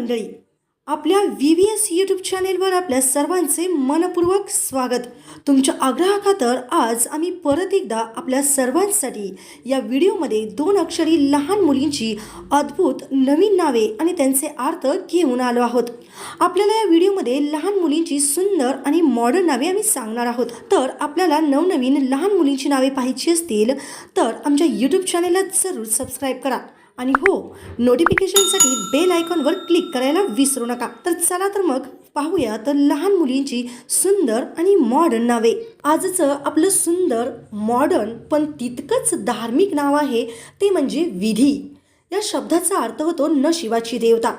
मंडळी आपल्या V V S YouTube चॅनेलवर आपल्या सर्वांचे मनपूर्वक स्वागत. तुमच्या आग्रहाखातर आज आम्ही परत एकदा आपल्या सर्वांसाठी या व्हिडिओमध्ये दोन अक्षरी लहान मुलींची अद्भुत नवीन नावे आणि त्यांचे अर्थ घेऊन आलो आहोत. आपल्याला या व्हिडिओमध्ये लहान मुलींची सुंदर आणि मॉडर्न नावे आम्ही सांगणार आहोत. तर आपल्याला नवनवीन लहान मुलींची नावे पाहायची असतील तर आमच्या यूट्यूब चॅनेलला जरूर सबस्क्राईब करा. आणि हो नोटिफिकेशनसाठी बेल आयकॉनवर क्लिक करायला विसरू नका. तर चला तर मग पाहूया तर लहान मुलींची सुंदर आणि मॉडर्न नावे. आजचं आपलं सुंदर मॉडर्न पण तितकंच धार्मिक नाव आहे ते म्हणजे विधी. या शब्दाचा अर्थ होतो नशिबाची देवता.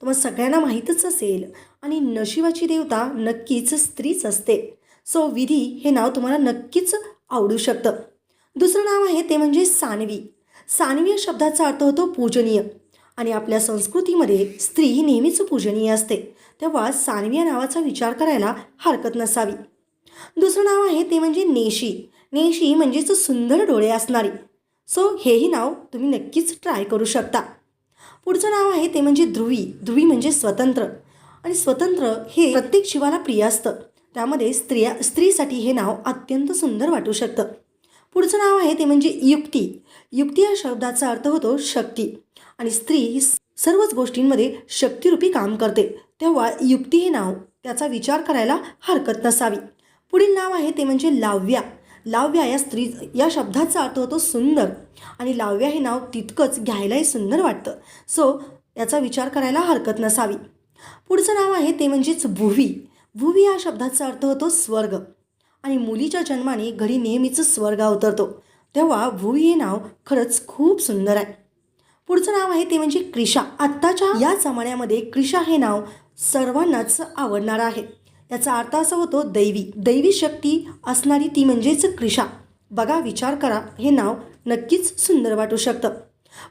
तुम्हाला सगळ्यांना माहीतच असेल आणि नशिबाची देवता नक्कीच स्त्रीच असते. सो विधी हे नाव तुम्हाला नक्कीच आवडू शकतं. दुसरं नाव आहे ते म्हणजे सानवी. सानवी या शब्दाचा अर्थ होतो पूजनीय. आणि आपल्या संस्कृतीमध्ये स्त्री ही नेहमीच पूजनीय असते. तेव्हा सानवी या नावाचा विचार करायला हरकत नसावी. दुसरं नाव आहे ते म्हणजे नेशी. नेशी म्हणजेच सुंदर डोळे असणारी. सो हेही नाव तुम्ही नक्कीच ट्राय करू शकता. पुढचं नाव आहे ते म्हणजे ध्रुवी. ध्रुवी म्हणजे स्वतंत्र. आणि स्वतंत्र हे प्रत्येक जीवाला प्रिय असतं. त्यामध्ये स्त्रिया स्त्रीसाठी हे नाव अत्यंत सुंदर वाटू शकतं. पुढचं नाव आहे ते म्हणजे युक्ती. युक्ती या शब्दाचा अर्थ होतो शक्ती. आणि स्त्री ही सर्वच गोष्टींमध्ये शक्तिरूपी काम करते. तेव्हा युक्ती हे नाव त्याचा विचार करायला हरकत नसावी. पुढील नाव आहे ते म्हणजे लाव्या. लाव्या या स्त्री या शब्दाचा अर्थ होतो सुंदर. आणि लाव्या हे नाव तितकंच घ्यायलाही सुंदर वाटतं. सो याचा विचार करायला हरकत नसावी. पुढचं नाव आहे ते म्हणजेच भुवी. भुवी या शब्दाचा अर्थ होतो स्वर्ग. आणि मुलीच्या जन्माने घरी नेहमीच स्वर्ग अवतरतो. तेव्हा भुई हे नाव खरंच खूप सुंदर आहे. पुढचं नाव आहे ते म्हणजे क्रिशा. आत्ताच्या या जमान्यामध्ये क्रिशा हे नाव सर्वांनाच आवडणारं आहे. याचा अर्थ असा होतो दैवी. दैवी शक्ती असणारी ती म्हणजेच क्रिशा. बघा विचार करा हे नाव नक्कीच सुंदर वाटू शकतं.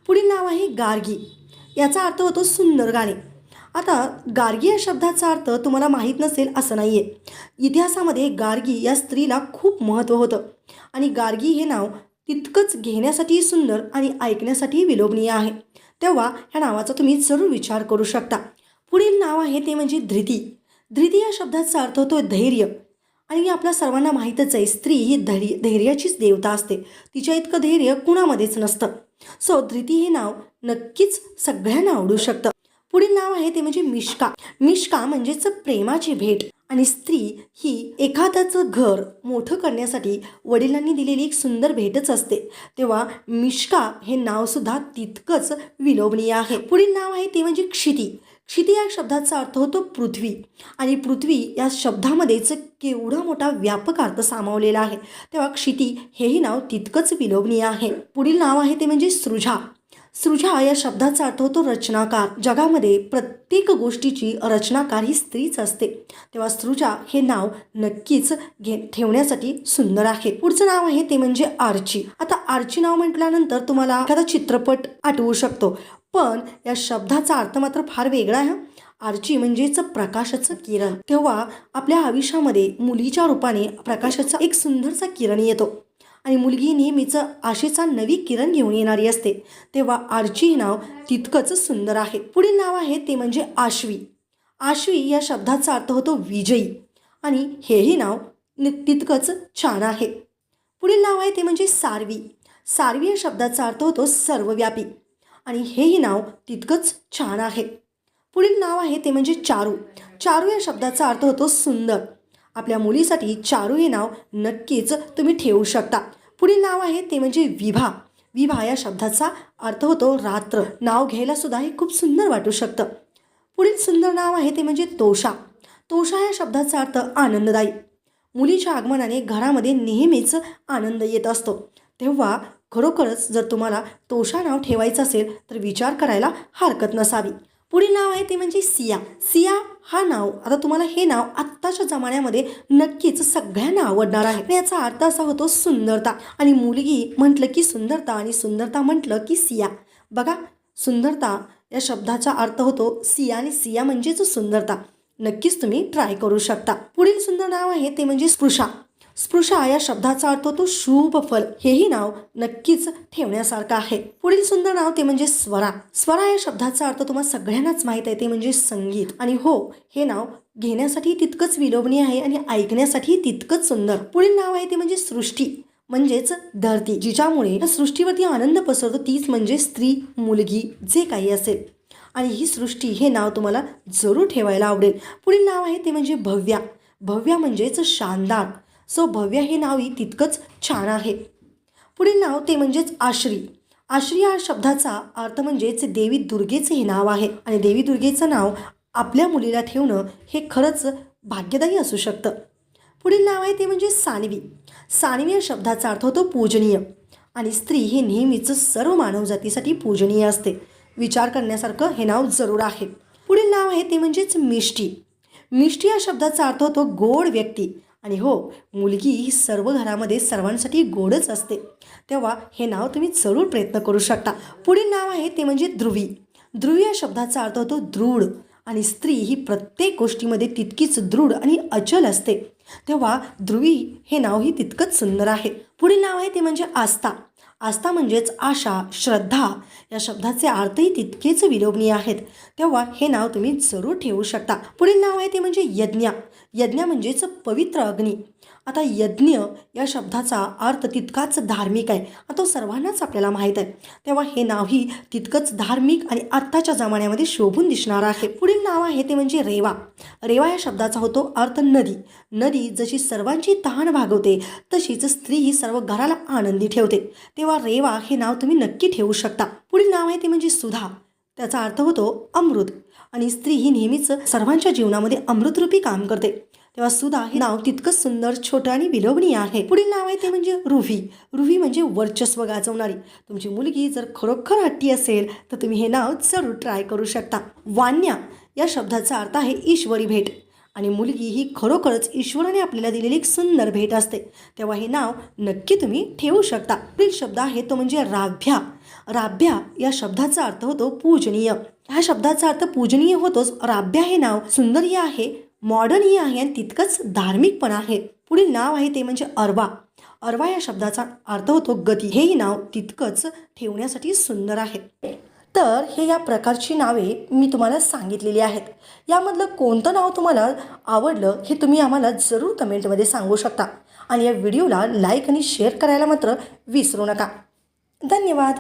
पुढील नाव आहे गार्गी. याचा अर्थ होतो सुंदर गाणे. आता गार्गी या शब्दाचा अर्थ तुम्हाला माहीत नसेल असं नाही आहे इतिहासामध्ये गार्गी या स्त्रीला खूप महत्त्व होतं. आणि गार्गी हे नाव तितकंच घेण्यासाठीही सुंदर आणि ऐकण्यासाठीही विलोभनीय आहे. तेव्हा ह्या नावाचा तुम्ही जरूर विचार करू शकता. पुढील नाव आहे ते म्हणजे धृती. धृती या शब्दाचा अर्थ होतो धैर्य. आणि आपल्या सर्वांना माहीतच आहे स्त्री ही धैर्य धैर्याचीच देवता असते. तिच्या इतकं धैर्य कुणामध्येच नसतं. सो धृती हे नाव नक्कीच सगळ्यांना आवडू शकतं. पुढील नाव आहे ते म्हणजे मिश्का मिश्का म्हणजेच प्रेमाची भेट. आणि स्त्री ही एखाद्याचं घर मोठं करण्यासाठी वडिलांनी दिलेली एक सुंदर भेटच असते. तेव्हा मिश्का हे नावसुद्धा तितकंच विलोभनीय आहे. पुढील नाव आहे ते म्हणजे क्षिती. क्षिती या शब्दाचा अर्थ होतो पृथ्वी. आणि पृथ्वी या शब्दामध्येच केवढा मोठा व्यापक अर्थ सामावलेला आहे. तेव्हा क्षिती हेही नाव तितकंच विलोभनीय आहे. पुढील नाव आहे ते म्हणजे सृजा. सृजा या शब्दाचा अर्थ होतो रचनाकार. जगामध्ये प्रत्येक गोष्टीची रचनाकार ही स्त्रीच असते. तेव्हा सृजा हे नाव नक्कीच घे ठेवण्यासाठी सुंदर आहे. पुढचं नाव आहे ते म्हणजे आर्ची. आता आर्ची नाव म्हटल्यानंतर तुम्हाला एखादा चित्रपट आठवू शकतो. पण या शब्दाचा अर्थ मात्र फार वेगळा आहे आर्ची म्हणजेच प्रकाशाचं किरण. तेव्हा आपल्या आयुष्यामध्ये मुलीच्या रूपाने प्रकाशाचा एक सुंदरसा किरण येतो. आणि मुलगी नेहमीचं आशेचा नवी किरण घेऊन येणारी असते. तेव्हा आर्ची हे नाव तितकंच सुंदर आहे. पुढील नाव आहे ते म्हणजे आश्वी. आश्वी या शब्दाचा अर्थ होतो विजयी. आणि हेही नाव तितकंच छान आहे. पुढील नाव आहे ते म्हणजे सारवी. सारवी या शब्दाचा अर्थ होतो सर्वव्यापी. आणि हेही नाव तितकंच छान आहे. पुढील नाव आहे ते म्हणजे चारू. चारू या शब्दाचा अर्थ होतो सुंदर. आपल्या मुलीसाठी चारू हे नाव नक्कीच तुम्ही ठेवू शकता. पुढील नाव आहे ते म्हणजे विभा. विभा या शब्दाचा अर्थ होतो रात्र. नाव घ्यायला सुद्धा हे खूप सुंदर वाटू शकतं. पुढील सुंदर नाव आहे ते म्हणजे तोषा. तोषा या शब्दाचा अर्थ आनंददायी. मुलीच्या आगमनाने घरामध्ये नेहमीच आनंद येत असतो. तेव्हा खरोखरच जर तुम्हाला तोषा नाव ठेवायचं असेल तर विचार करायला हरकत नसावी. पुढील नाव आहे ते म्हणजे सिया. सिया हा नाव आता तुम्हाला हे नाव आत्ताच्या जमान्यामध्ये नक्कीच सगळ्यांना आवडणार आहे. याचा अर्थ असा होतो सुंदरता. आणि मुलगी म्हटलं की सुंदरता आणि सुंदरता म्हटलं की सिया. बघा सुंदरता या शब्दाचा अर्थ होतो सिया आणि सिया म्हणजेच सुंदरता. नक्कीच तुम्ही ट्राय करू शकता. पुढील सुंदर नाव आहे ते म्हणजे स्पृशा. स्पृशा या शब्दाचा अर्थ होतो शुभ फल. हेही नाव नक्कीच ठेवण्यासारखं आहे. पुढील सुंदर नाव ते म्हणजे स्वरा. स्वरा या शब्दाचा अर्थ तुम्हाला सगळ्यांनाच माहीत आहे ते म्हणजे संगीत. आणि हो हे नाव घेण्यासाठी तितकंच विलोभनीय आहे आणि ऐकण्यासाठी तितकंच सुंदर. पुढील नाव आहे ते म्हणजे सृष्टी म्हणजेच धरती जिच्यामुळे सृष्टीवरती आनंद पसरतो. तीच म्हणजे स्त्री मुलगी जे काही असेल. आणि ही सृष्टी हे नाव तुम्हाला जरूर ठेवायला आवडेल. पुढील नाव आहे ते म्हणजे भव्या. भव्या म्हणजेच शानदार. सो भव्य हे नावही तितकंच छान आहे. पुढील नाव ते म्हणजेच आश्री. आश्री या शब्दाचा अर्थ म्हणजेच देवी दुर्गेचे हे नाव आहे आणि देवी दुर्गेचं नाव आपल्या मुलीला ठेवणं हे खरंच भाग्यदायी असू शकतं. पुढील नाव आहे ते म्हणजे सानवी. सानवी या शब्दाचा अर्थ होतो पूजनीय आणि स्त्री हे नेहमीच सर्व मानवजातीसाठी पूजनीय असते. विचार करण्यासारखं हे नाव जरूर आहे. पुढील नाव आहे ते म्हणजेच मिष्टी. मिष्टी या शब्दाचा अर्थ होतो गोड व्यक्ती. आणि हो मुलगी ही सर्व घरामध्ये सर्वांसाठी गोडच असते. तेव्हा हे नाव तुम्ही जरूर प्रयत्न करू शकता. पुढील नाव आहे ते म्हणजे ध्रुवी. ध्रुवी या शब्दाचा अर्थ होतो दृढ आणि स्त्री ही प्रत्येक गोष्टीमध्ये तितकीच दृढ आणि अचल असते. तेव्हा ध्रुवी हे नावही तितकंच सुंदर आहे. पुढील नाव आहे ते म्हणजे आस्था. आस्था म्हणजेच आशा श्रद्धा या शब्दाचे अर्थही तितकेच विलोभनीय आहेत. तेव्हा हे नाव तुम्ही जरूर ठेवू शकता. पुढील नाव आहे ते म्हणजे यज्ञ. यज्ञ म्हणजेच पवित्र अग्नी. आता यज्ञ या शब्दाचा अर्थ तितकाच धार्मिक आहे. आता तो सर्वांनाच आपल्याला माहीत आहे. तेव्हा हे नावही तितकंच धार्मिक आणि आत्ताच्या जमान्यामध्ये शोभून दिसणार आहे. पुढील नाव आहे ते म्हणजे रेवा. रेवा या शब्दाचा होतो अर्थ नदी. नदी जशी सर्वांची तहान भागवते तशीच स्त्री ही सर्व घराला आनंदी ठेवते. तेव्हा रेवा हे नाव तुम्ही नक्की ठेवू शकता. पुढील नाव आहे ते म्हणजे सुधा. त्याचा अर्थ होतो अमृत. आणि स्त्री ही नेहमीच सर्वांच्या जीवनामध्ये अमृतरूपी काम करते. तेव्हा सुधा हे नाव तितकंच सुंदर छोटं आणि विलोभनीय आहे. पुढील नाव आहे ते म्हणजे रुही रुही म्हणजे वर्चस्व गाजवणारी. तुमची मुलगी जर खरोखर हट्टी असेल तर तुम्ही हे नाव जरूर ट्राय करू शकता. वान्या या शब्दाचा अर्थ आहे ईश्वरी भेट. आणि मुलगी ही खरोखरच ईश्वराने आपल्याला दिलेली एक सुंदर भेट असते. तेव्हा हे नाव नक्की तुम्ही ठेवू शकता. पुढील शब्द आहे तो म्हणजे राभ्या. राभ्या या शब्दाचा अर्थ होतो पूजनीय. ह्या शब्दाचा अर्थ पूजनीय होतोच. राभ्या हे नाव सुंदर्य आहे. मॉडर्नही आहे आणि तितकंच धार्मिक पण आहे. पुढील नाव आहे ते म्हणजे अरवा. अरवा या शब्दाचा अर्थ होतो गती. हेही नाव तितकंच ठेवण्यासाठी सुंदर आहे. तर हे या प्रकारची नावे मी तुम्हाला सांगितलेली आहेत. यामधलं कोणतं नाव तुम्हाला आवडलं हे तुम्ही आम्हाला जरूर कमेंटमध्ये सांगू शकता. आणि या व्हिडिओला लाईक आणि शेअर करायला मात्र विसरू नका. धन्यवाद.